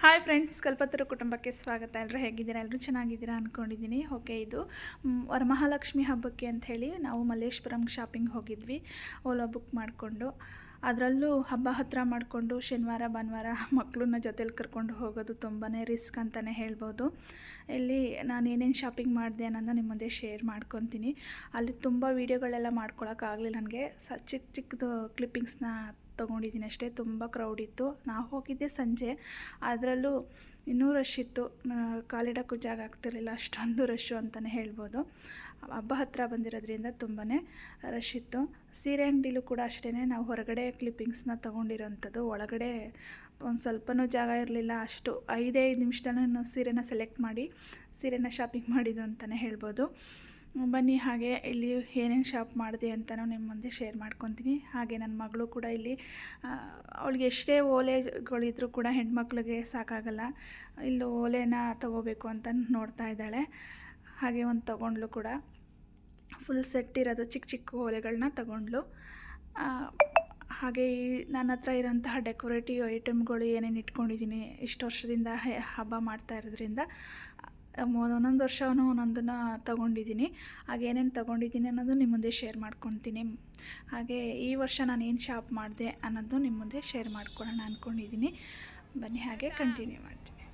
Hi friends ಕಲ್ಪತರು ಕುಟುಂಬಕ್ಕೆ ಸ್ವಾಗತ ಎಲ್ಲರೂ ಹೇಗಿದ್ದೀರಾ? ಎಲ್ಲರೂ ಚೆನ್ನಾಗಿದ್ದೀರಾ ಅಂದ್ಕೊಂಡಿದ್ದೀನಿ ಓಕೆ, ಇದು ವರಮಹಾಲಕ್ಷ್ಮಿ ಹಬ್ಬಕ್ಕೆ ಅಂತ ಹೇಳಿ ನಾವು ಮಲ್ಲೇಶ್ವರಂ ಶಾಪಿಂಗ್ ಹೋಗಿದ್ವಿ. ಓಲಾ ಬುಕ್ ಮಾಡಿಕೊಂಡು, ಅದರಲ್ಲೂ ಹಬ್ಬ ಹತ್ತಿರ ಮಾಡಿಕೊಂಡು ಶನಿವಾರ, ಭಾನುವಾರ ಮಕ್ಕಳನ್ನ ಜೊತೇಲಿ ಕರ್ಕೊಂಡು ಹೋಗೋದು ತುಂಬಾ ರಿಸ್ಕ್ ಅಂತಲೇ ಹೇಳ್ಬೋದು. ಇಲ್ಲಿ ನಾನು ಏನೇನು ಶಾಪಿಂಗ್ ಮಾಡಿದೆ ಅನ್ನೋದನ್ನ ನಿಮ್ಮ ಮುಂದೆ ಶೇರ್ ಮಾಡ್ಕೊತೀನಿ. ಅಲ್ಲಿ ತುಂಬ ವೀಡಿಯೋಗಳೆಲ್ಲ ಮಾಡ್ಕೊಳಕ್ಕಾಗಲಿಲ್ಲ ನನಗೆ. ಸ ಚಿಕ್ಕ ಚಿಕ್ಕದು ಕ್ಲಿಪ್ಪಿಂಗ್ಸ್ನ ತೊಗೊಂಡಿದ್ದೀನಿ ಅಷ್ಟೇ, ತುಂಬ ಕ್ರೌಡ್ ಇತ್ತು. ನಾವು ಹೋಗಿದ್ದೆ ಸಂಜೆ, ಅದರಲ್ಲೂ ಇನ್ನೂ ರಶ್ ಇತ್ತು. ಕಾಲಿಡೋಕ್ಕೂ ಜಾಗ ಆಗ್ತಿರಲಿಲ್ಲ, ಅಷ್ಟೊಂದು ರಶ್ಶು ಅಂತಲೇ ಹೇಳ್ಬೋದು. ಹಬ್ಬ ಹತ್ತಿರ ಬಂದಿರೋದ್ರಿಂದ ತುಂಬಾ ರಶ್ ಇತ್ತು. ಸೀರೆ ಅಂಗಡಿಲೂ ಕೂಡ ಅಷ್ಟೇ ನಾವು ಹೊರಗಡೆ ಕ್ಲಿಪ್ಪಿಂಗ್ಸ್ನ ತೊಗೊಂಡಿರೋಂಥದ್ದು. ಒಳಗಡೆ ಒಂದು ಸ್ವಲ್ಪನೂ ಜಾಗ ಇರಲಿಲ್ಲ, ಅಷ್ಟು ಐದೈದು ನಿಮಿಷದಲ್ಲೇ ಸೀರೆನ ಸೆಲೆಕ್ಟ್ ಮಾಡಿ, ಸೀರೆನ ಶಾಪಿಂಗ್ ಮಾಡಿದ್ದು ಅಂತಲೇ ಹೇಳ್ಬೋದು. ಬನ್ನಿ, ಹಾಗೆ ಇಲ್ಲಿ ಏನೇನು ಶಾಪ್ ಮಾಡಿದೆ ಅಂತಲೂ ನಿಮ್ಮ ಮುಂದೆ ಶೇರ್ ಮಾಡ್ಕೊತೀನಿ. ಹಾಗೆ ನನ್ನ ಮಗಳು ಕೂಡ ಇಲ್ಲಿ ಅವಳಿಗೆ ಎಷ್ಟೇ ಓಲೆಗಳಿದ್ರೂ ಕೂಡ ಹೆಣ್ಮಕ್ಳಿಗೆ ಸಾಕಾಗಲ್ಲ. ಇಲ್ಲಿ ಓಲೆನ ತಗೋಬೇಕು ಅಂತ ನೋಡ್ತಾ ಇದ್ದಾಳೆ. ಹಾಗೆ ಒಂದು ತಗೊಂಡ್ಲು ಕೂಡ. ಫುಲ್ ಸೆಟ್ ಇರೋದು ಚಿಕ್ಕ ಚಿಕ್ಕ ಓಲೆಗಳನ್ನ ತಗೊಂಡ್ಲು. ಹಾಗೆ ಈ ನನ್ನ ಹತ್ರ ಇರೋಂತಹ ಡೆಕೋರೇಟಿವ್ ಐಟಮ್ಗಳು ಏನೇನು ಇಟ್ಕೊಂಡಿದ್ದೀನಿ, ಇಷ್ಟು ವರ್ಷದಿಂದ ಹಬ್ಬ ಮಾಡ್ತಾ ಇರೋದ್ರಿಂದ ಒಂದೊಂದು ವರ್ಷವೂ ಒಂದೊಂದನ್ನು ತೊಗೊಂಡಿದ್ದೀನಿ. ಹಾಗೆ ಏನೇನು ತೊಗೊಂಡಿದ್ದೀನಿ ಅನ್ನೋದು ನಿಮ್ಮ ಮುಂದೆ ಶೇರ್ ಮಾಡ್ಕೊತೀನಿ. ಹಾಗೆ ಈ ವರ್ಷ ನಾನು ಏನು ಶಾಪ್ ಮಾಡಿದೆ ಅನ್ನೋದು ನಿಮ್ಮ ಮುಂದೆ ಶೇರ್ ಮಾಡ್ಕೊಳ್ಳೋಣ ಅಂದ್ಕೊಂಡಿದ್ದೀನಿ ಬನ್ನಿ ಹಾಗೆ ಕಂಟಿನ್ಯೂ ಮಾಡ್ತೀನಿ.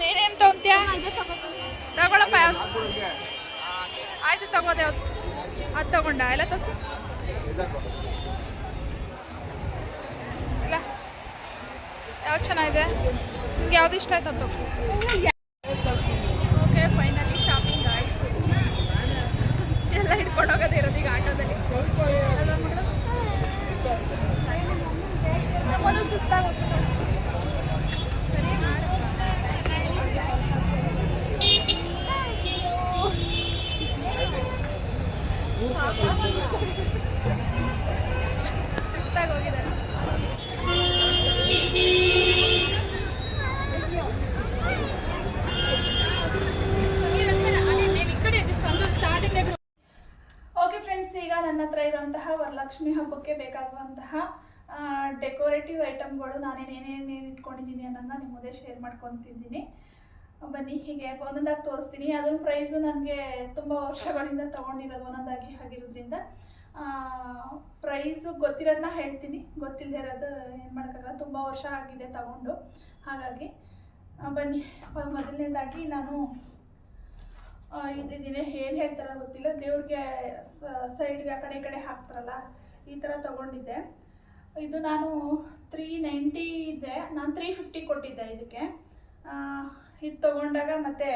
ನೀನೇನು ತೊಗೊಂತೀಯ? ತಗೊಳಪ್ಪ ಆಯ್ತು ಅದು ತಗೊಂಡ. ಎಲ್ಲ ತೋರಿಸು ಇಲ್ಲ ಚೆನ್ನಾಗಿದೆ. ನಿಮ್ಗೆ ಯಾವ್ದು ಇಷ್ಟ ಆಯ್ತು ಅದು ಓಕೆ ಫೈನಲಿ ಶಾಪಿಂಗ್ ಆಯಿತು ಎಲ್ಲ ಹಿಡ್ಕೊಂಡು ಹೋಗೋದೇ ಇರೋದು ಈಗ ಆಟೋದಲ್ಲಿ ಅಲ್ವಾ ಮಗಳು? ನಮ್ಮನ್ನು ಸುಸ್ತಾಗೋಗ್ತದೆ ಸರಿ ಮಾಡು. ಸುಸ್ತಾಗಿ ಹೋಗಿದ್ದಾರೆ ಓಕೆ ಫ್ರೆಂಡ್ಸ್ ಈಗ ನನ್ನ ಹತ್ರ ಇರುವಂತಹ ವರಲಕ್ಷ್ಮಿ ಹಬ್ಬಕ್ಕೆ ಬೇಕಾಗುವಂತಹ ಡೆಕೋರೇಟಿವ್ ಐಟಮ್ಗಳು ನಾನೇನೇನೇನೇನು ಇಟ್ಕೊಂಡಿದ್ದೀನಿ ಅನ್ನೋದನ್ನ ನಿಮ್ಮ ಮುಂದೆ ಶೇರ್ ಮಾಡ್ಕೊತಿದ್ದೀನಿ. ಬನ್ನಿ, ಹೀಗೆ ಒಂದೊಂದಾಗಿ ತೋರಿಸ್ತೀನಿ. ಅದನ್ನ ಪ್ರೈಸು ನನಗೆ ತುಂಬ ವರ್ಷಗಳಿಂದ ತೊಗೊಂಡಿರೋದು ಒಂದೊಂದಾಗಿ ಆಗಿರೋದ್ರಿಂದ ಪ್ರೈಸು ಗೊತ್ತಿರೋದನ್ನ ಹೇಳ್ತೀನಿ. ಗೊತ್ತಿಲ್ಲದೆ ಇರೋದು ಏನು ಮಾಡೋಕ್ಕಾಗಲ್ಲ. ತುಂಬ ವರ್ಷ ಆಗಿದೆ ತಗೊಂಡು. ಹಾಗಾಗಿ ಬನ್ನಿ. ಮೊದಲನೇದಾಗಿ ನಾನು ಇದ್ದಿದ್ದೀನಿ ಏನು ಹೇಳ್ತಾರೋ ಗೊತ್ತಿಲ್ಲ. ದೇವ್ರಿಗೆ ಸೈಡ್ಗೆ ಆ ಕಡೆ ಈ ಕಡೆ ಹಾಕ್ತಾರಲ್ಲ ಈ ಥರ ತಗೊಂಡಿದ್ದೆ. ಇದು ನಾನು ತ್ರೀ ನೈಂಟಿ ಇದೆ. ನಾನು ತ್ರೀ ಫಿಫ್ಟಿ ಕೊಟ್ಟಿದ್ದೆ ಇದಕ್ಕೆ. ಇದು ತೊಗೊಂಡಾಗ ಮತ್ತೆ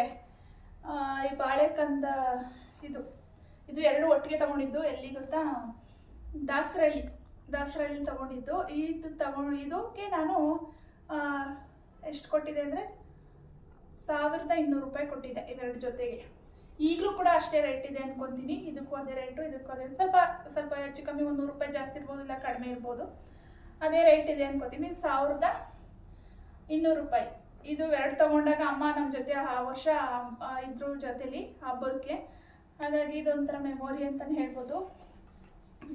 ಈ ಬಾಳೆಕಂದ ಇದು ಇದು ಎರಡು ಒಟ್ಟಿಗೆ ತಗೊಂಡಿದ್ದು. ಎಲ್ಲಿ ಗೊತ್ತಾ? ದಾಸರಳ್ಳಿ ದಾಸರಳ್ಳಿ ತಗೊಂಡಿದ್ದು. ಇದು ಇದಕ್ಕೆ ನಾನು ಎಷ್ಟು ಕೊಟ್ಟಿದ್ದೆ ಅಂದರೆ ಸಾವಿರದ ಇನ್ನೂರು ರೂಪಾಯಿ ಕೊಟ್ಟಿದ್ದೆ ಇವೆರಡು ಜೊತೆಗೆ. ಈಗಲೂ ಕೂಡ ಅಷ್ಟೇ ರೇಟ್ ಇದೆ ಅನ್ಕೊಂತೀನಿ. ಇದಕ್ಕೂ ಅದೇ ರೇಟು ಇದಕ್ಕೂ ಅದೇ ಸ್ವಲ್ಪ ಸ್ವಲ್ಪ ಹೆಚ್ಚು ಕಮ್ಮಿ ಒಂದು ನೂರು ರೂಪಾಯಿ ಜಾಸ್ತಿ ಇರ್ಬೋದು, ಇಲ್ಲ ಕಡಿಮೆ ಇರ್ಬೋದು. ಅದೇ ರೇಟ್ ಇದೆ ಅನ್ಕೋತೀನಿ. ಸಾವಿರದ ಇನ್ನೂರು ರೂಪಾಯಿ. ಇದು ಎರಡು ತಗೊಂಡಾಗ ಅಮ್ಮ ನಮ್ಮ ಜೊತೆ ಆ ವರ್ಷ ಇದ್ರ ಜೊತೆಲಿ ಹಬ್ಬಕ್ಕೆ. ಹಾಗಾಗಿ ಇದೊಂಥರ ಮೆಮೊರಿ ಅಂತಲೇ ಹೇಳ್ಬೋದು.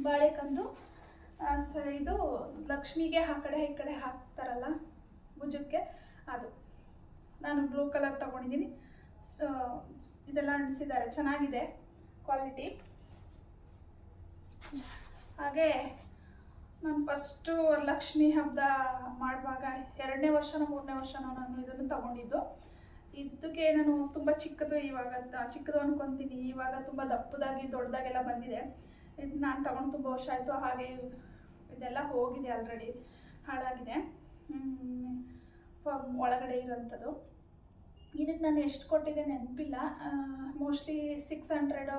ಬಾಳೆಕಂದು ಇದು ಲಕ್ಷ್ಮಿಗೆ ಆ ಕಡೆ, ಈ ಕಡೆ ಹಾಕ್ತಾರಲ್ಲ, ಭುಜಕ್ಕೆ. ಅದು. ನಾನು ಬ್ಲೂ ಕಲರ್ ತಗೊಂಡಿದ್ದೀನಿ. ಸೊ ಇದೆಲ್ಲ ಅಂಟಿಸಿದ್ದಾರೆ. ಚೆನ್ನಾಗಿದೆ ಕ್ವಾಲಿಟಿ ಹಾಗೆ ನಾನು ಫಸ್ಟು ವರಲಕ್ಷ್ಮಿ ಹಬ್ಬ ಮಾಡುವಾಗ ಎರಡನೇ ವರ್ಷನೋ ಮೂರನೇ ವರ್ಷನೋ ನಾನು ಇದನ್ನು ತಗೊಂಡಿದ್ದು. ಇದಕ್ಕೆ ನಾನು ತುಂಬ ಚಿಕ್ಕದು ಇವಾಗ ಚಿಕ್ಕದು ಅನ್ಕೊತೀನಿ. ಇವಾಗ ತುಂಬ ದಪ್ಪದಾಗಿ ದೊಡ್ಡದಾಗೆಲ್ಲ ಬಂದಿದೆ. ಇದು ನಾನು ತಗೊಂಡು ತುಂಬ ವರ್ಷ ಆಯಿತು. ಹಾಗೆ ಇದೆಲ್ಲ ಹೋಗಿದೆ ಆಲ್ರೆಡಿ ಹಾಳಾಗಿದೆ. ಒಳಗಡೆ ಇರೋಂಥದ್ದು. ಇದಕ್ಕೆ ನಾನು ಎಷ್ಟು ಕೊಟ್ಟಿದ್ದೆ ನೆನಪಿಲ್ಲ. ಮೋಸ್ಟ್ಲಿ ಸಿಕ್ಸ್ ಹಂಡ್ರೆಡ್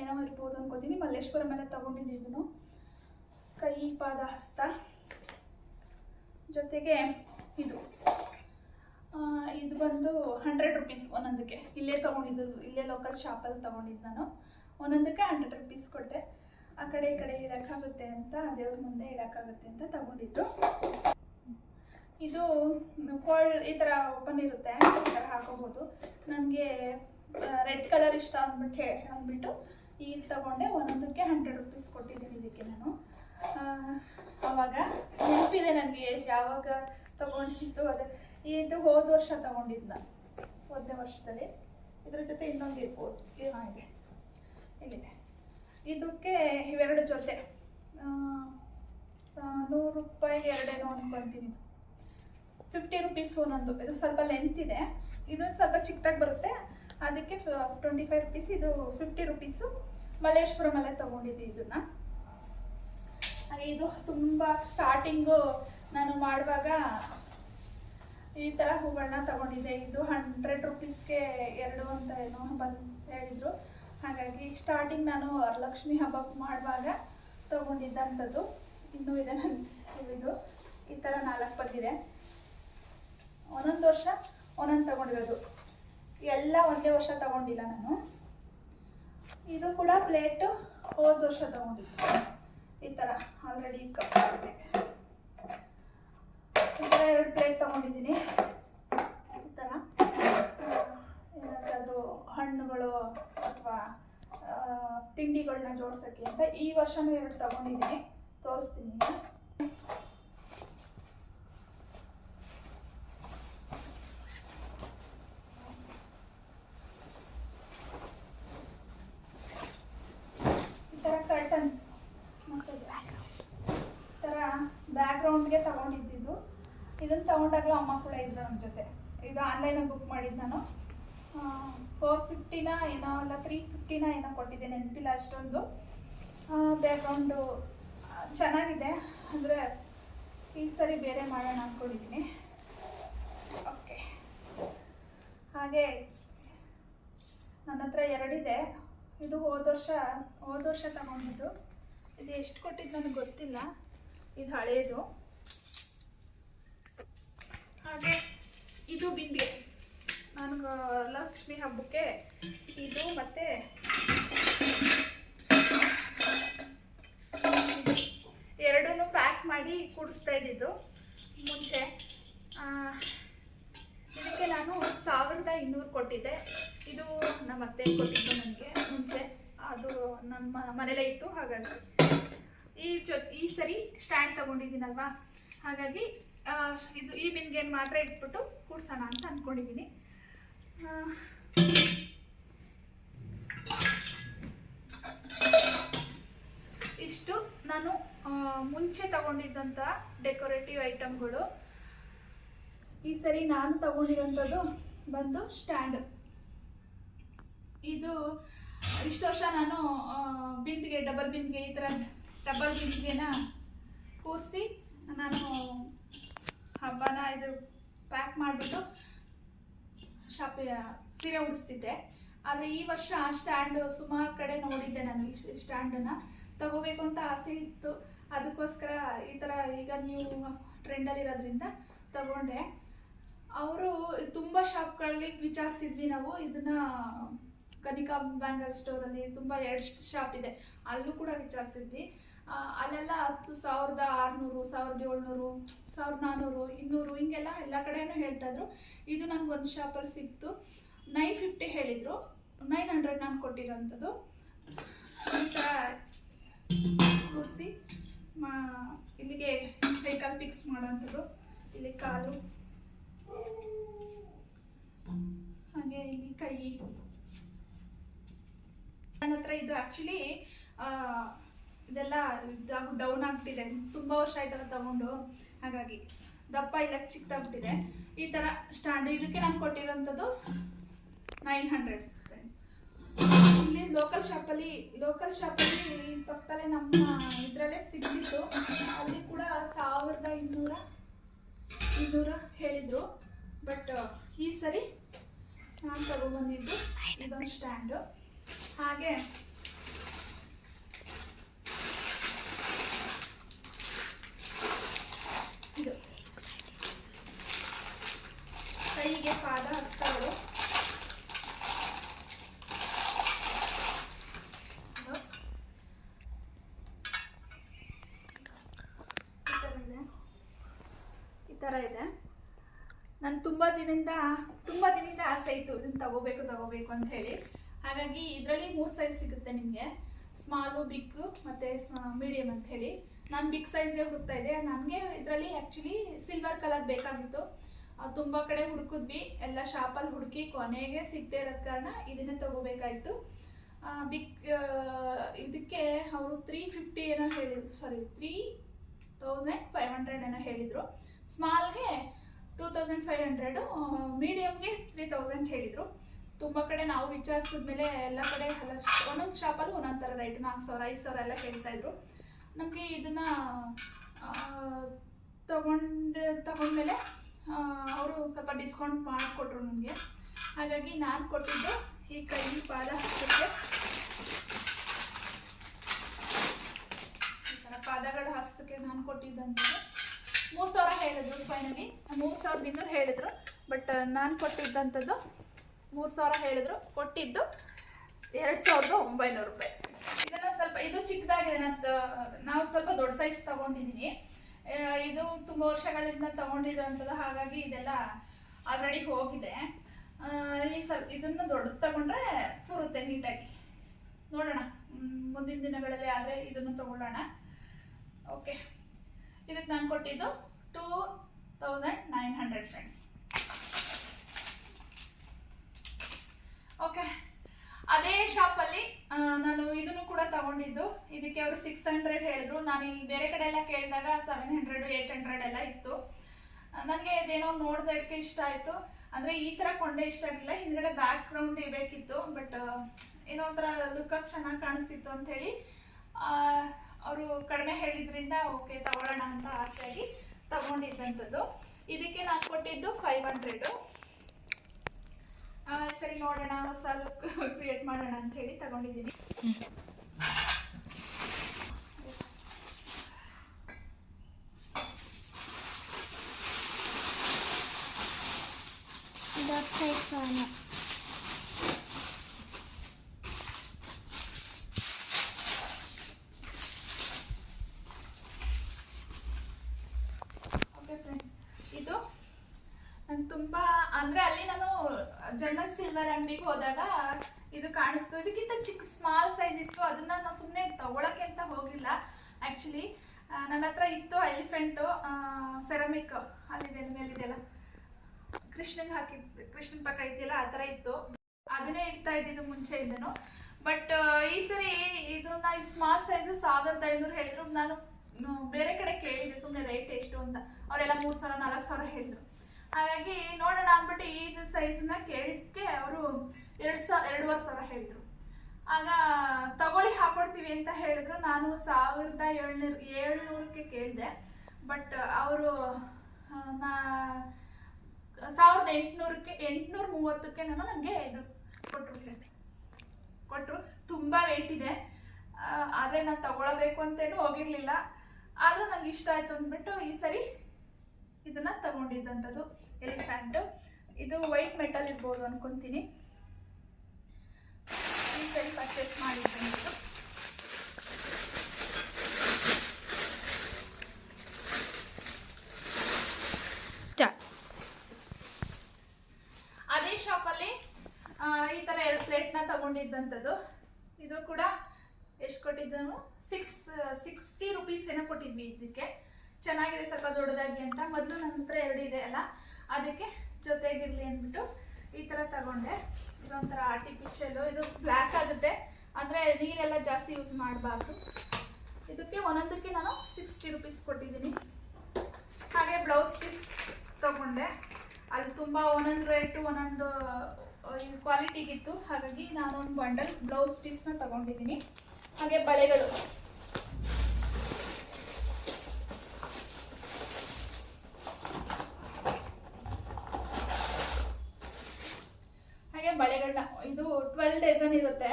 ಏನೋ ಇರ್ಬೋದು ಅನ್ಕೋತೀನಿ. ಮಲ್ಲೇಶ್ವರ ಮೇಲೆ ತಗೊಂಡಿದ್ದೀನಿ ಇದನ್ನು. ಕೈ ಪಾದ ಹಸ್ತ. ಜೊತೆಗೆ ಇದು. ಇದು ಬಂದು ಹಂಡ್ರೆಡ್ ರುಪೀಸ್ ಒಂದೊಂದಕ್ಕೆ. ಇಲ್ಲೇ ತೊಗೊಂಡಿದ್ದು, ಇಲ್ಲೇ ಲೋಕಲ್ ಶಾಪಲ್ಲಿ ತೊಗೊಂಡಿದ್ದು ನಾನು. ಒಂದೊಂದಕ್ಕೆ ಹಂಡ್ರೆಡ್ ರುಪೀಸ್ ಕೊಟ್ಟೆ. ಆ ಕಡೆ ಈ ಕಡೆ ಇಡೋಕ್ಕಾಗುತ್ತೆ ಅಂತ ದೇವ್ರ ಮುಂದೆ ಇಡೋಕ್ಕಾಗುತ್ತೆ ಅಂತ ತಗೊಂಡಿದ್ದು. ಇದು ಫಾಲ್ ಈ ಥರ ಓಪನ್ ಇರುತ್ತೆ, ಈ ಥರ ಹಾಕೋಬೋದು. ನನಗೆ ರೆಡ್ ಕಲರ್ ಇಷ್ಟ ಅಂದ್ಬಿಟ್ಟು ಅಂದ್ಬಿಟ್ಟು ಈ ತಗೊಂಡೆ ಒಂದೊಂದಕ್ಕೆ ಹಂಡ್ರೆಡ್ ರುಪೀಸ್ ಕೊಟ್ಟಿದ್ದೆ ಕೊಟ್ಟಿದ್ದೀನಿ ಇದಕ್ಕೆ ನಾನು. ಆವಾಗ ನೆನಪಿದೆ ನನಗೆ ಯಾವಾಗ ತಗೊಂಡಿದ್ದು, ಅದೇ, ಇದು ಹೋದ ವರ್ಷ ತಗೊಂಡಿದ್ದು ನಾನು ಹೋದನೇ ವರ್ಷದಲ್ಲಿ. ಇದ್ರ ಜೊತೆ ಇನ್ನೊಂದು ಇರ್ಬೋದು. ಹಾಗೆ ಇಲ್ಲಿದೆ. ಇದಕ್ಕೆ ಇವೆರಡು ಜೊತೆ. ನೂರು ರೂಪಾಯಿಗೆ ಎರಡೇನೋ ಅನ್ಕೊಂತೀನಿ. ಫಿಫ್ಟಿ ರುಪೀಸ್ ಒಂದೊಂದು ಇದು ಸ್ವಲ್ಪ ಲೆಂತ್ ಇದೆ. ಇದು ಸ್ವಲ್ಪ ಚಿಕ್ಕದಾಗಿ ಬರುತ್ತೆ. ಅದಕ್ಕೆ ಟ್ವೆಂಟಿ ಫೈವ್ ರುಪೀಸ್ ಇದು ಫಿಫ್ಟಿ ರುಪೀಸು ಮಲ್ಲೇಶ್ವರಮಲ್ಲೇ ತೊಗೊಂಡಿದ್ದೆ ಇದನ್ನ. ಹಾಗೆ ಇದು ತುಂಬ ಸ್ಟಾರ್ಟಿಂಗು ನಾನು ಮಾಡುವಾಗ ಈ ಥರ ಹೂಗಳನ್ನ ತಗೊಂಡಿದ್ದೆ. ಇದು ಹಂಡ್ರೆಡ್ ರುಪೀಸ್ಗೆ ಎರಡು ಅಂತ ಏನೋ ಬಂದು ಹೇಳಿದರು. ಹಾಗಾಗಿ ಸ್ಟಾರ್ಟಿಂಗ್ ನಾನು ವರಲಕ್ಷ್ಮಿ ಹಬ್ಬಕ್ಕೆ ಮಾಡುವಾಗ ತೊಗೊಂಡಿದ್ದಂಥದ್ದು. ಇನ್ನೂ ಇದೆ ನನ್ನ ಇದು. ಈ ಥರ ನಾಲ್ಕು ಬಂದಿದೆ. ಒಂದೊಂದು ವರ್ಷ, ಒಂದೊಂದು ತಗೊಂಡಿರೋದು. ಎಲ್ಲ ಒಂದೇ ವರ್ಷ ತಗೊಂಡಿಲ್ಲ ನಾನು. ಇದು ಕೂಡ ಪ್ಲೇಟು ಹೋದ ವರ್ಷ ತಗೊಂಡಿದ್ದು. ಈ ಥರ ಆಲ್ರೆಡಿ ಈ ಥರ ಎರಡು ಪ್ಲೇಟ್ ತಗೊಂಡಿದ್ದೀನಿ. ಈ ಥರ ಏನಾದರೂ ಹಣ್ಣುಗಳು ಅಥವಾ ತಿಂಡಿಗಳನ್ನ ಜೋಡ್ಸೋಕ್ಕೆ ಅಂತ ಈ ವರ್ಷನೂ ಎರಡು ತಗೊಂಡಿದ್ದೀನಿ. ತೋರಿಸ್ತೀನಿ ಈಗ. ಈ ಥರ ಕರ್ಟನ್ಸ್ ಮತ್ತು ಈ ಥರ ಬ್ಯಾಕ್ಗ್ರೌಂಡ್ಗೆ ತಗೊಂಡಿದ್ದು ಇದನ್ನು ತಗೊಂಡಾಗಲೂ ಅಮ್ಮ ಕೂಡ ಇದ್ರು ನಮ್ಮ ಜೊತೆ. ಇದು ಆನ್ಲೈನಲ್ಲಿ ಬುಕ್ ಮಾಡಿದ್ದು ನಾನು. ಫೋರ್ ಫಿಫ್ಟಿನ ಏನೋ, ಅಲ್ಲ ತ್ರೀ ಫಿಫ್ಟಿನ ಏನೋ ಕೊಟ್ಟಿದ್ದೆ, ನೆನಪಿಲ್ಲ ಅಷ್ಟೊಂದು. ಬ್ಯಾಕ್ಗ್ರೌಂಡು ಚೆನ್ನಾಗಿದೆ. ಅಂದರೆ ಈ ಸರಿ ಬೇರೆ ಮಾಡೋಣ ಅಂದ್ಕೊಂಡಿದ್ದೀನಿ ಓಕೆ ಹಾಗೆ ನನ್ನ ಹತ್ರ ಎರಡಿದೆ. ಇದು ಹೋದ ವರ್ಷ ಹೋದ ವರ್ಷ ತಗೊಂಡಿದ್ದು. ಇದು ಎಷ್ಟು ಕೊಟ್ಟಿದ್ದು ನನಗೆ ಗೊತ್ತಿಲ್ಲ. ಇದು ಹಳೇದು. ಹಾಗೆ ಇದು ಬಿಂದಿಗೆ ನನಗೆ ಲಕ್ಷ್ಮಿ ಹಬ್ಬಕ್ಕೆ ಇದು ಮತ್ತೆ ಎರಡೂ ಪ್ಯಾಕ್ ಮಾಡಿ ಕುಡಿಸ್ತಾ ಇದ್ದಿದ್ದು. ಮುಂಚೆ ಇದಕ್ಕೆ ನಾನು ಸಾವಿರದ ಇನ್ನೂರು ಕೊಟ್ಟಿದ್ದೆ. ಇದು ನಮ್ಮ ಅತ್ತೆ ಕೊಟ್ಟಿದ್ದು ನನಗೆ. ಮುಂಚೆ ಅದು ನಮ್ಮ ಮನೇಲೇ ಇತ್ತು. ಹಾಗಾಗಿ ಈ ಜೊ, ಈ ಸರಿ ಸ್ಟ್ಯಾಂಡ್ ತಗೊಂಡಿದ್ದೀನಲ್ವಾ? ಹಾಗಾಗಿ ಇದು ಈ ಬಿನ್ಗೇನು ಮಾತ್ರ ಇಟ್ಬಿಟ್ಟು ಕೂಡ್ಸೋಣ ಅಂತ ಅಂದ್ಕೊಂಡಿದ್ದೀನಿ ಇಷ್ಟು ನಾನು ಮುಂಚೆ ತಗೊಂಡಿದ್ದಂಥ ಡೆಕೋರೇಟಿವ್ ಐಟಮ್ಗಳು ಈ ಸರಿ ನಾನು ತಗೊಂಡಿರೋಂಥದ್ದು ಬಂದು ಸ್ಟ್ಯಾಂಡ್ ಇದು ಇಷ್ಟು ವರ್ಷ ನಾನು ಬಿಂದಿಗೆ ಡಬಲ್ ಬಿಂದಿಗೆ ಈ ಥರ ಡಬಲ್ ಬಿಂದಿಗೆನ ಕೂರಿಸಿ ನಾನು ಹಬ್ಬನ ಇದು ಪ್ಯಾಕ್ ಮಾಡಿಬಿಟ್ಟು ಶಾಪಿ ಸೀರೆ ಉಡಿಸ್ತಿದ್ದೆ. ಆದರೆ ಈ ವರ್ಷ ಸ್ಟ್ಯಾಂಡ್ ಸುಮಾರು ಕಡೆ ನೋಡಿದ್ದೆ ನಾನು ಈ ಸ್ಟ್ಯಾಂಡನ್ನು ತಗೋಬೇಕು ಅಂತ ಆಸೆ ಇತ್ತು. ಅದಕ್ಕೋಸ್ಕರ ಈ ಥರ ಈಗ ನೀವು ಟ್ರೆಂಡಲ್ಲಿರೋದ್ರಿಂದ ತಗೊಂಡೆ. ಅವರು ತುಂಬ ಶಾಪ್ಗಳಲ್ಲಿ ವಿಚಾರಿಸಿದ್ವಿ ನಾವು. ಇದನ್ನ ಕನಿಕಾ ಬ್ಯಾಂಗಲ್ ಸ್ಟೋರಲ್ಲಿ ತುಂಬ ಎರಡು ಶಾಪ್ ಇದೆ. ಅಲ್ಲೂ ಕೂಡ ವಿಚಾರಿಸಿದ್ವಿ. ಆ, ಅಲ್ಲೆಲ್ಲ ಹತ್ತು ಸಾವಿರದ ಆರುನೂರು, ಸಾವಿರದ ಏಳ್ನೂರು, ಸಾವಿರದ ನಾನ್ನೂರು ಇನ್ನೂರು, ಹಿಂಗೆಲ್ಲ ಎಲ್ಲ ಕಡೆನೂ ಹೇಳ್ತಾ ಇದ್ರು. ಇದು ನನಗೆ ಒಂದು ಶಾಪಲ್ಲಿ ಸಿಕ್ತು. ನೈನ್ ಫಿಫ್ಟಿ ಹೇಳಿದರು. ನೈನ್ ಹಂಡ್ರೆಡ್ ನಾನು ಕೊಟ್ಟಿರೋಂಥದ್ದು. ಕೂರಿಸಿ, ಮಾ, ಇಲ್ಲಿಗೆ ವೆಹಿಕಲ್ ಫಿಕ್ಸ್ ಮಾಡೋಂಥದ್ದು. ಇಲ್ಲಿ ಕಾಲು. ಹಾಗೆ ಇಲ್ಲಿ ಕೈ. ನನ್ನ ಹತ್ರ ಇದು ಆ್ಯಕ್ಚುಲಿ ಇದೆಲ್ಲ ಇದಾಗಿ ಡೌನ್ ಆಗ್ತಿದೆ ತುಂಬ ವರ್ಷ ಆಯ್ತಲ್ಲ ತಗೊಂಡು. ಹಾಗಾಗಿ ದಪ್ಪ ಇಲ್ಲ ಚಿಕ್ಕದಾಗ್ಬಿಟ್ಟಿದೆ ಈ ಥರ ಸ್ಟ್ಯಾಂಡ್ ಇದಕ್ಕೆ ನಾನು ಕೊಟ್ಟಿರೋಂಥದ್ದು ನೈನ್ ಹಂಡ್ರೆಡ್ ಇಲ್ಲಿ ಲೋಕಲ್ ಶಾಪಲ್ಲಿ ಲೋಕಲ್ ಶಾಪಲ್ಲಿ ಪಕ್ಕದಲ್ಲೇ ನಮ್ಮ ಇದರಲ್ಲೇ ಸಿಗ್ತಿತ್ತು. ಅಲ್ಲಿ ಕೂಡ ಸಾವಿರದ ಇನ್ನೂರ ಇನ್ನೂರ ಹೇಳಿದರು. ಬಟ್ ಈ ಸರಿ ನಾನು ತಗೊಂಡ್ಬಂದಿದ್ದು ಇದೊಂದು ಸ್ಟ್ಯಾಂಡು ಹಾಗೆ ಇದು ಕೈಗೆ ಪಾದ ಹಸ್ತಗಳು. ಈ ಥರ ಇದೆ. ನಾನು ತುಂಬ ದಿನದಿಂದ ತುಂಬ ದಿನದಿಂದ ಆಸೆ ಇತ್ತು ಇದನ್ನು ತಗೋಬೇಕು ತಗೋಬೇಕು ಅಂತ ಹೇಳಿ. ಹಾಗಾಗಿ ಇದರಲ್ಲಿ ಮೂರು ಸೈಜ್ ಸಿಗುತ್ತೆ ನಿಮಗೆ. ಸ್ಮಾಲು ಬಿಗ್ ಮತ್ತು ಮೀಡಿಯಮ್ ಅಂತ ಹೇಳಿ. ನಾನು ಬಿಗ್ ಸೈಜೇ ಹುಡುಕ್ತಾ ಇದ್ದೆ. ನನಗೆ ಇದರಲ್ಲಿ ಆ್ಯಕ್ಚುಲಿ ಸಿಲ್ವರ್ ಕಲರ್ ಬೇಕಾಗಿತ್ತು. ತುಂಬ ಕಡೆ ಹುಡುಕಿದ್ವಿ. ಎಲ್ಲ ಶಾಪಲ್ಲಿ ಹುಡುಕಿ ಕೊನೆಗೆ ಸಿಗದೆ ಇರೋದ ಕಾರಣ ಇದನ್ನೇ ತಗೋಬೇಕಾಯ್ತು. ಬಿಕ್ ಇದಕ್ಕೆ ಅವರು ತ್ರೀ ಫಿಫ್ಟಿ ಏನೋ ಹೇಳಿದ್ರು sorry three thousand five hundred ಏನೋ ಹೇಳಿದರು. ಸ್ಮಾಲ್ಗೆ ಟೂ ತೌಸಂಡ್ ಫೈವ್ ಹಂಡ್ರೆಡು ಮೀಡಿಯಮ್ಗೆ ತ್ರೀ ತೌಸಂಡ್ ಹೇಳಿದರು. ತುಂಬ ಕಡೆ ನಾವು ವಿಚಾರಿಸಿದ ಮೇಲೆ ಎಲ್ಲ ಕಡೆ ಎಲ್ಲ ಒಂದೊಂದು ಶಾಪಲ್ಲಿ ಒಂದೊಂದು ಥರ ರೈಟ್ ನಾಲ್ಕು ಸಾವಿರ, ಐದು ಸಾವಿರ ಎಲ್ಲ ಹೇಳ್ತಾಯಿದ್ರು ನಮಗೆ ಇದನ್ನು ತಗೊಂಡು, ತಗೊಂಡ್ಮೇಲೆ ಅವರು ಸ್ವಲ್ಪ ಡಿಸ್ಕೌಂಟ್ ಮಾಡಿಕೊಟ್ರು ನನಗೆ ಹಾಗಾಗಿ ನಾನು ಕೊಟ್ಟಿದ್ದು ಈ ಕೈ ಪಾದ ಹಸ್ತಕ್ಕೆ ಈ ಥರ ಪಾದಗಳ ಹಸ್ತಕ್ಕೆ ನಾನು ಕೊಟ್ಟಿದ್ದಂಥದ್ದು ಮೂರು ಸಾವಿರ ಹೇಳಿದ್ರು ಫೈನಲಿ ಮೂರು ಸಾವಿರದ ಇನ್ನೂರು ಹೇಳಿದ್ರು ಬಟ್ ನಾನು ಕೊಟ್ಟಿದ್ದಂಥದ್ದು ಮೂರು ಸಾವಿರ ಹೇಳಿದ್ರು. ಕೊಟ್ಟಿದ್ದು ಎರಡು ಸಾವಿರದ ಒಂಬೈನೂರು ರೂಪಾಯಿ. ಇದನ್ನು ಸ್ವಲ್ಪ, ಇದು ಚಿಕ್ಕದಾಗಿದೆ. ನಾನು ನಾವು ಸ್ವಲ್ಪ ದೊಡ್ಡ ಸೈಜ್ ತಗೊಂಡಿದ್ದೀನಿ ಇದು ತುಂಬ ವರ್ಷಗಳಿಂದ ತಗೊಂಡಿರೋಂಥದ್ದು ಹಾಗಾಗಿ ಇದೆಲ್ಲ ಆಲ್ರೆಡಿ ಹೋಗಿದೆ. ಈ ಸಲ ಇದನ್ನ ದೊಡ್ಡದು ತಗೊಂಡ್ರೆ ಕೂರುತ್ತೆ ನೀಟಾಗಿ. ನೋಡೋಣ ಮುಂದಿನ ದಿನಗಳಲ್ಲಿ ಆದರೆ ಇದನ್ನು ತಗೊಳ್ಳೋಣ. ಓಕೆ ಇದಕ್ಕೆ ನಾನು ಕೊಟ್ಟಿದ್ದು two thousand nine hundred friends okay ಅದೇ ಶಾಪಲ್ಲಿ ನಾನು ಇದನ್ನು ಕೂಡ ತಗೊಂಡಿದ್ದು. ಇದಕ್ಕೆ ಅವರು ಸಿಕ್ಸ್ ಹಂಡ್ರೆಡ್ ಹೇಳಿದ್ರು. ನಾನು ಇಲ್ಲಿ ಬೇರೆ ಕಡೆ ಎಲ್ಲ ಕೇಳಿದಾಗ ಸೆವೆನ್ ಹಂಡ್ರೆಡ್ ಏಟ್ ಹಂಡ್ರೆಡ್ ಎಲ್ಲ ಇತ್ತು. ನನಗೆ ಇದೇನೋ ನೋಡ್ದಕ್ಕೆ ಇಷ್ಟ ಆಯಿತು. ಅಂದರೆ ಈ ಥರ ಕೊಂಡೆ ಇಷ್ಟ ಆಗಿಲ್ಲ. ಹಿಂದ್ಗಡೆ ಬ್ಯಾಕ್ ಗ್ರೌಂಡ್ ಇರಬೇಕಿತ್ತು ಬಟ್ ಏನೋ ಒಂಥರ ಲುಕ್ಕಾಗಿ ಚೆನ್ನಾಗಿ ಕಾಣಿಸ್ತಿತ್ತು ಅಂಥೇಳಿ ಅವರು ಕಡಿಮೆ ಹೇಳಿದ್ರಿಂದ ಓಕೆ ತಗೊಳ್ಳೋಣ ಅಂತ ಆಸೆಯಾಗಿ ತಗೊಂಡಿದ್ದಂಥದ್ದು. ಇದಕ್ಕೆ ನಾನು ಕೊಟ್ಟಿದ್ದು ಫೈವ್ ಹಂಡ್ರೆಡು ಸರಿ ನೋಡೋಣ, ಹೊಸ ಲುಕ್ ಕ್ರಿಯೇಟ್ ಮಾಡೋಣ ಅಂತ ಹೇಳಿ ತಗೊಂಡಿದ್ದೀನಿ. ಓಕೆ ಫ್ರೆಂಡ್ಸ್ ಇದು ನಂಗೆ ತುಂಬ ಅಂದರೆ ಅಲ್ಲಿ ನಾನು ಜರ್ಮನ್ ಸಿಲ್ವರ್ ಅಂಗಡಿಗೆ ಹೋದಾಗ ಇದು ಕಾಣಿಸ್ತು. ಇದಕ್ಕಿಂತ ಚಿಕ್ಕ ಸ್ಮಾಲ್ ಸೈಜ್ ಇತ್ತು. ಅದನ್ನ ನಾನು ಸುಮ್ಮನೆ ತಗೊಳಕ್ಕೆ ಅಂತ ಹೋಗಿಲ್ಲ ಆ್ಯಕ್ಚುಲಿ ನನ್ನ ಹತ್ರ ಇತ್ತು ಎಲಿಫೆಂಟು ಸೆರಮಿಕ್ ಅಲ್ಲಿದೆ ಮೇಲಿದೆಯಲ್ಲ ಕೃಷ್ಣಂಗೆ ಹಾಕಿದ್ದು, ಕೃಷ್ಣನ ಪಕ್ಕ ಇದೆಯಲ್ಲ? ಆ ಥರ ಇತ್ತು. ಅದನ್ನೇ ಇಡ್ತಾ ಇದ್ದಿದ್ದು ಮುಂಚೆಯಿಂದನು ಬಟ್ ಈ ಸರಿ ಇದನ್ನ ಈ ಸ್ಮಾಲ್ ಸೈಜ್ ಸಾವಿರದ ಐನೂರು ಹೇಳಿದ್ರು. ನಾನು ಬೇರೆ ಕಡೆ ಕೇಳಿದೆ ಸುಮ್ಮನೆ ರೇಟ್ ಎಷ್ಟು ಅಂತ. ಅವರೆಲ್ಲ ಮೂರು ಸಾವಿರ, ನಾಲ್ಕು ಸಾವಿರ ಹೇಳಿದ್ರು. ಹಾಗಾಗಿ ನೋಡೋಣ ಅಂದ್ಬಿಟ್ಟು ಈ ಸೈಜ್ನ ಕೇಳಿದ್ದಕ್ಕೆ ಅವರು ಎರಡು ಸಾವಿರ ಎರಡುವರೆ ಸಾವಿರ ಹೇಳಿದ್ರು. ಆಗ ತಗೊಳ್ಳಿ ಹಾಕೊಡ್ತೀವಿ ಅಂತ ಹೇಳಿದ್ರು. ನಾನು ಸಾವಿರದ ಏಳ್ನೂರು, ಏಳ್ನೂರಕ್ಕೆ ಕೇಳಿದೆ. ಬಟ್ ಅವರು ನಾ, ಸಾವಿರದ ಎಂಟುನೂರಕ್ಕೆ, ಎಂಟುನೂರ ಮೂವತ್ತಕ್ಕೆ ನಾನು ನನಗೆ ಇದು ಕೊಟ್ಟರು ಕೊಟ್ಟರು ತುಂಬ ವೆಯ್ಟ್ ಇದೆ. ಆದರೆ ನಾನು ತಗೊಳ್ಳಬೇಕು ಅಂತೇನು ಹೋಗಿರಲಿಲ್ಲ. ಆದರೂ ನಂಗೆ ಇಷ್ಟ ಆಯಿತು ಅಂದ್ಬಿಟ್ಟು ಈ ಸರಿ ಇದನ್ನು ತಗೊಂಡಿದ್ದಂಥದ್ದು ಎಲಿಫ್ಯಾಂಟ್ ಇದು ವೈಟ್ ಮೆಟಲ್ ಇರ್ಬೋದು ಅನ್ಕೊಂತೀನಿ. ಈ ಪರ್ಚೇಸ್ ಮಾಡಿದ್ದಂಥದ್ದು ಅದೇ ಶಾಪಲ್ಲಿ ಈ ಥರ ಎರಡು ಪ್ಲೇಟ್ನ ತಗೊಂಡಿದ್ದಂಥದ್ದು ಇದು ಕೂಡ ಎಷ್ಟು ಕೊಟ್ಟಿದ್ದನು ಸಿಕ್ಸ್ ಸಿಕ್ಸ್ಟಿ ರುಪೀಸ್ ಏನೋ ಕೊಟ್ಟಿದ್ವಿ ಇದಕ್ಕೆ ಚೆನ್ನಾಗಿದೆ ಸ್ವಲ್ಪ ದೊಡ್ಡದಾಗಿ ಅಂತ ಮೊದಲು ನನ್ನ ಹತ್ರ ಎರಡು ಇದೆ ಅಲ್ಲ? ಅದಕ್ಕೆ ಜೊತೆಗಿರಲಿ ಅಂದ್ಬಿಟ್ಟು ಈ ಥರ ತಗೊಂಡೆ. ಇದೊಂಥರ ಆರ್ಟಿಫಿಷಿಯಲು ಇದು ಬ್ಲ್ಯಾಕ್ ಆಗುತ್ತೆ. ಅಂದರೆ ನೀರೆಲ್ಲ ಜಾಸ್ತಿ ಯೂಸ್ ಮಾಡಬಾರ್ದು. ಇದಕ್ಕೆ ಒಂದೊಂದಕ್ಕೆ ನಾನು ಸಿಕ್ಸ್ಟಿ ರುಪೀಸ್ ಕೊಟ್ಟಿದ್ದೀನಿ. ಹಾಗೆ ಬ್ಲೌಸ್ ಪೀಸ್ ತಗೊಂಡೆ. ಅಲ್ಲಿ ತುಂಬ ಒಂದೊಂದು ರೇಟು ಒಂದೊಂದು ಕ್ವಾಲಿಟಿಗಿತ್ತು ಹಾಗಾಗಿ ನಾನು ಒಂದು ಬಂಡಲ್ ಬ್ಲೌಸ್ ಪೀಸ್ನ ತಗೊಂಡಿದ್ದೀನಿ. ಹಾಗೆ ಬಳೆಗಳು. ಇದು ಟ್ವೆಲ್ ಡಜನ್ ಇರುತ್ತೆ.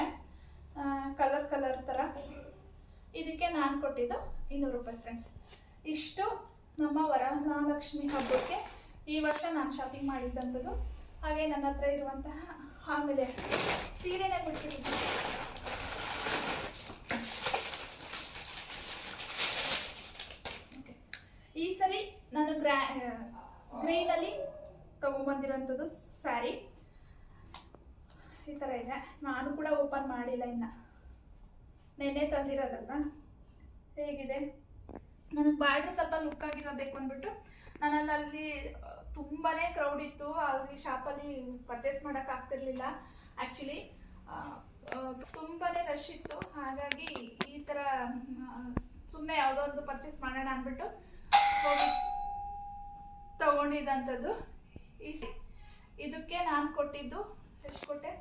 ಕಲರ್ ಕಲರ್ ಥರ ಇದಕ್ಕೆ ನಾನು ಕೊಟ್ಟಿದ್ದು ಇನ್ನೂರು ರೂಪಾಯಿ ಫ್ರೆಂಡ್ಸ್ ಇಷ್ಟು ನಮ್ಮ ವರಮಹಾಲಕ್ಷ್ಮಿ ಹಬ್ಬಕ್ಕೆ ಈ ವರ್ಷ ನಾನು ಶಾಪಿಂಗ್ ಮಾಡಿದ್ದಂಥದ್ದು ಹಾಗೆ ನನ್ನ ಹತ್ರ ಇರುವಂತಹ ಆಮೇಲೆ ಸೀರೆನೇ ಕೊಟ್ಟಿದ್ದೀನಿ. ಈ ಸರಿ ನಾನು ಗ್ರ್ಯಾ ಗ್ರೀನಲ್ಲಿ ತಗೊಂಬಂದಿರೋಂಥದ್ದು ಸ್ಯಾರಿ ಈ ಥರ ಇದೆ. ನಾನು ಕೂಡ ಓಪನ್ ಮಾಡಿಲ್ಲ ಇನ್ನು. ನೆನ್ನೆ ತಂದಿರೋದಲ್ವಾ? ಹೇಗಿದೆ? ನನಗೆ ಬಾರ್ಡ್ರ್ ಸ್ವಲ್ಪ ಲುಕ್ ಆಗಿರಬೇಕು ಅಂದ್ಬಿಟ್ಟು ನನ್ನಲ್ಲಿ ಅಲ್ಲಿ ತುಂಬಾ ಕ್ರೌಡ್ ಇತ್ತು. ಅಲ್ಲಿ ಶಾಪಲ್ಲಿ ಪರ್ಚೇಸ್ ಮಾಡೋಕೆ ಆಗ್ತಿರ್ಲಿಲ್ಲ. ಆ್ಯಕ್ಚುಲಿ ತುಂಬಾ ರಶ್ ಇತ್ತು. ಹಾಗಾಗಿ ಈ ಥರ ಸುಮ್ಮನೆ ಯಾವುದೋ ಒಂದು ಪರ್ಚೇಸ್ ಮಾಡೋಣ ಅಂದ್ಬಿಟ್ಟು ಹೋಗಿ ತಗೊಂಡಿದ್ದಂಥದ್ದು. ಈ ಇದಕ್ಕೆ ನಾನು ಕೊಟ್ಟಿದ್ದು ಎಷ್ಟು ಕೊಟ್ಟೆ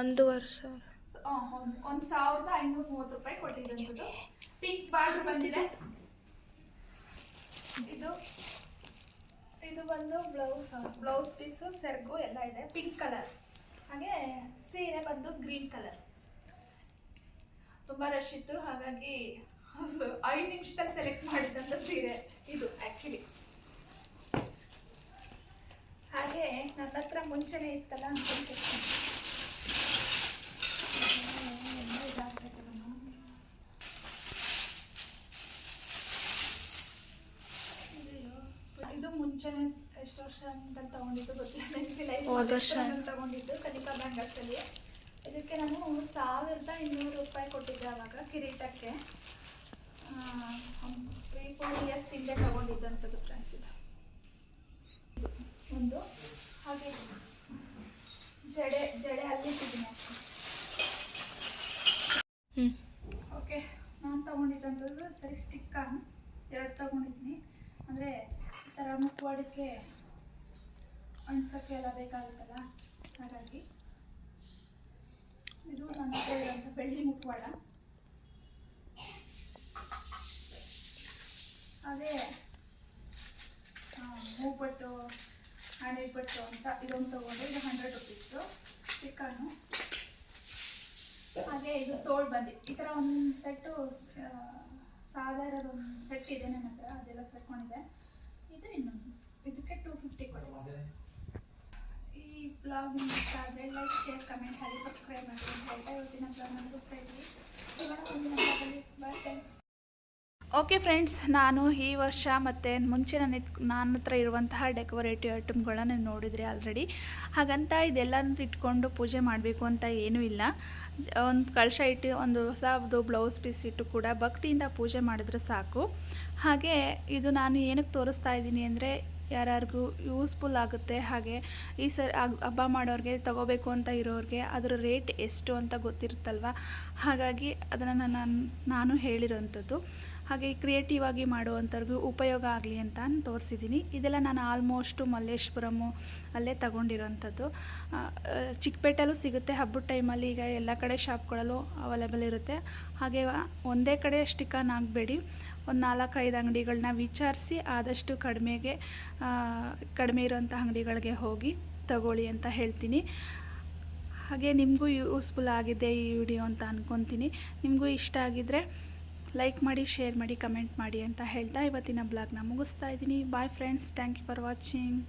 ಒಂದು ವರ್ಷ. ಒಂದು ಸಾವಿರದ ಐನೂರ ಮೂವತ್ತು ರೂಪಾಯಿ ಕೊಟ್ಟಿದ್ದಂಥದ್ದು ಪಿಂಕ್ ಬಾರ್ಡರ್ ಬಂದಿದೆ. ಇದು ಇದು ಬಂದು ಬ್ಲೌಸ್ ಬ್ಲೌಸ್ ಪೀಸು ಸೆರ್ಗು ಎಲ್ಲ ಇದೆ. ಪಿಂಕ್ ಕಲರ್ ಹಾಗೆ ಸೀರೆ ಬಂದು ಗ್ರೀನ್ ಕಲರ್ ತುಂಬ ರಶ್ ಇತ್ತು. ಹಾಗಾಗಿ, ಐದು ನಿಮಿಷದಲ್ಲಿ ಸೆಲೆಕ್ಟ್ ಮಾಡಿದಂಥ ಸೀರೆ ಇದು ಆ್ಯಕ್ಚುಲಿ ಹಾಗೆ ನನ್ನ ಹತ್ರ ಮುಂಚೆನೇ ಇತ್ತಲ್ಲ ಅನ್ಕೊಂತೀನಿ ಇದು ಮುಂಚೆನೆ ಎಷ್ಟು ವರ್ಷ ಅಂತ ತಗೊಂಡಿದ್ದು ಗೊತ್ತಿಲ್ಲ. ವರ್ಷ. ಮಲ್ಲೇಶ್ವರದಲ್ಲಿ ತಗೊಂಡಿದ್ದು ಕನಿಕಾ ಬ್ಯಾಂಗಲ್ಸಲ್ಲಿ ಇದಕ್ಕೆ ನಾನು ಸಾವಿರದ ಇನ್ನೂರು ರೂಪಾಯಿ ಕೊಟ್ಟಿದ್ದೆ ಅವಾಗ ಕಿರೀಟಕ್ಕೆ. ತ್ರೀ ಫೋರ್ ಇಯರ್ಸ್ ಹಿಂದೆ ತಗೊಂಡಿದ್ದಂಥದ್ದು ಫ್ರೆಂಡ್ಸ್ ಇದು. ಒಂದು ಹಾಗೆ ಜಡೆ ಜಡೆ ಅಲ್ಲಿಟ್ಟಿದ್ದೀನಿ ಹ್ಞೂ ಓಕೆ ನಾನು ತೊಗೊಂಡಿದ್ದಂಥದ್ದು ಸರಿ ಸ್ಟಿಕ್ಕ ಎರಡು ತೊಗೊಂಡಿದ್ದೀನಿ. ಅಂದರೆ ಈ ಥರ ಮುಖವಾಡಕ್ಕೆ ಅಣ್ಸೋಕ್ಕೆ ಎಲ್ಲ ಬೇಕಾಗುತ್ತಲ್ಲ? ಹಾಗಾಗಿ ಇದು ನನ್ನ ಹತ್ರ ಇರೋಂಥ ಬೆಳ್ಳಿ ಮುಖವಾಡ. ಅದೇ ಮೂಗ್ಬಟ್ಟು ಹಣೆಬಟ್ಟು ಅಂತ ಇದೊಂದು ತೊಗೊಂಡೆ, ಇದು ಹಂಡ್ರೆಡ್ ರುಪೀಸು ಚಿಕನ್ನು ಹಾಗೆ ಇದು ತೋಳು ಬಂದಿ. ಈ ಥರ ಒಂದು ಸೆಟ್ಟು ಸಾಧಾರಣ ಒಂದು ಸೆಟ್ ಇದೆ ನನ್ನ ಹತ್ರ, ಅದೆಲ್ಲ ಸೆಟ್ಕೊಂಡಿದೆ ಇದು ಇನ್ನೊಂದು. ಇದಕ್ಕೆ ಟೂ ಫಿಫ್ಟಿ ಕೊಡಿ. ಈ ಬ್ಲಾಗ್ ಇಷ್ಟ ಆದರೆ ಲೈಕ್ ಶೇರ್ ಕಮೆಂಟ್ ಹಾಗೆ ಸಬ್ಸ್ಕ್ರೈಬ್ ಮಾಡಿ ಅಂತ ಹೇಳ್ತಾ ಇವತ್ತಿನ ಬ್ಲಾಗ್ ಮುಗಿಸ್ತಾ ಇದ್ದೀವಿ ಇವಾಗ ಬಾಯ್ ಥ್ಯಾಂಕ್ಸ್ ಓಕೆ ಫ್ರೆಂಡ್ಸ್ ನಾನು ಈ ವರ್ಷ ಮತ್ತು ಮುಂಚೆ ನಾನು ಇಟ್ ನನ್ನ ಹತ್ರ ಇರುವಂತಹ ಡೆಕೋರೇಟಿವ್ ಐಟಮ್ಗಳನ್ನು ನೋಡಿದ್ರಿ ಆಲ್ರೆಡಿ ಹಾಗಂತ ಇದೆಲ್ಲನೂ ಇಟ್ಕೊಂಡು ಪೂಜೆ ಮಾಡಬೇಕು ಅಂತ ಏನೂ ಇಲ್ಲ. ಒಂದು ಕಳಶ ಇಟ್ಟು, ಒಂದು ಹೊಸದು ಬ್ಲೌಸ್ ಪೀಸ್ ಇಟ್ಟು ಕೂಡ ಭಕ್ತಿಯಿಂದ ಪೂಜೆ ಮಾಡಿದ್ರೆ ಸಾಕು. ಹಾಗೆ ಇದು ನಾನು ಏನಕ್ಕೆ ತೋರಿಸ್ತಾ ಇದ್ದೀನಿ ಅಂದರೆ ಯಾರ್ಯಾರಿಗೂ ಯೂಸ್ಫುಲ್ ಆಗುತ್ತೆ. ಹಾಗೆ ಈ ಸರ್ ಹಬ್ಬ ಮಾಡೋರಿಗೆ ತಗೋಬೇಕು ಅಂತ ಇರೋರಿಗೆ ಅದರ ರೇಟ್ ಎಷ್ಟು ಅಂತ ಗೊತ್ತಿರುತ್ತಲ್ವ? ಹಾಗಾಗಿ ಅದನ್ನು ನಾನು ನಾನು ಹೇಳಿರೋಂಥದ್ದು. ಹಾಗೆ ಕ್ರಿಯೇಟಿವ್ ಆಗಿ ಮಾಡುವಂಥವ್ರಿಗೂ ಉಪಯೋಗ ಆಗಲಿ ಅಂತ ತೋರಿಸಿದ್ದೀನಿ ಇದೆಲ್ಲ ನಾನು ಆಲ್ಮೋಸ್ಟು ಮಲ್ಲೇಶ್ವರಮು ಅಲ್ಲೇ ತಗೊಂಡಿರೋಂಥದ್ದು. ಚಿಕ್ಕಪೇಟೆಲ್ಲೂ ಸಿಗುತ್ತೆ. ಹಬ್ಬದ ಟೈಮಲ್ಲಿ ಈಗ ಎಲ್ಲ ಕಡೆ ಶಾಪ್ಗಳಲ್ಲೂ ಅವೈಲೇಬಲ್ ಇರುತ್ತೆ. ಹಾಗೆ ಒಂದೇ ಕಡೆ ಸ್ಟಿಕನ್ ಆಗಬೇಡಿ ಒಂದು ನಾಲ್ಕೈದು ಅಂಗಡಿಗಳನ್ನ ವಿಚಾರಿಸಿ ಆದಷ್ಟು ಕಡಿಮೆಗೆ ಕಡಿಮೆ ಇರೋಂಥ ಅಂಗಡಿಗಳಿಗೆ ಹೋಗಿ ತಗೊಳ್ಳಿ ಅಂತ ಹೇಳ್ತೀನಿ. ಹಾಗೆ ನಿಮಗೂ ಯೂಸ್ಫುಲ್ ಆಗಿದೆ ಈ ವಿಡಿಯೋ ಅಂತ ಅಂದ್ಕೊತೀನಿ ನಿಮಗೂ ಇಷ್ಟ ಆಗಿದ್ದರೆ ಲೈಕ್ ಮಾಡಿ, ಶೇರ್ ಮಾಡಿ, ಕಮೆಂಟ್ ಮಾಡಿ ಅಂತ ಹೇಳ್ತಾ ಇವತ್ತಿನ ಬ್ಲಾಗ್ನ ಮುಗಿಸ್ತಾ ಇದ್ದೀನಿ. Bye friends, thank you for watching.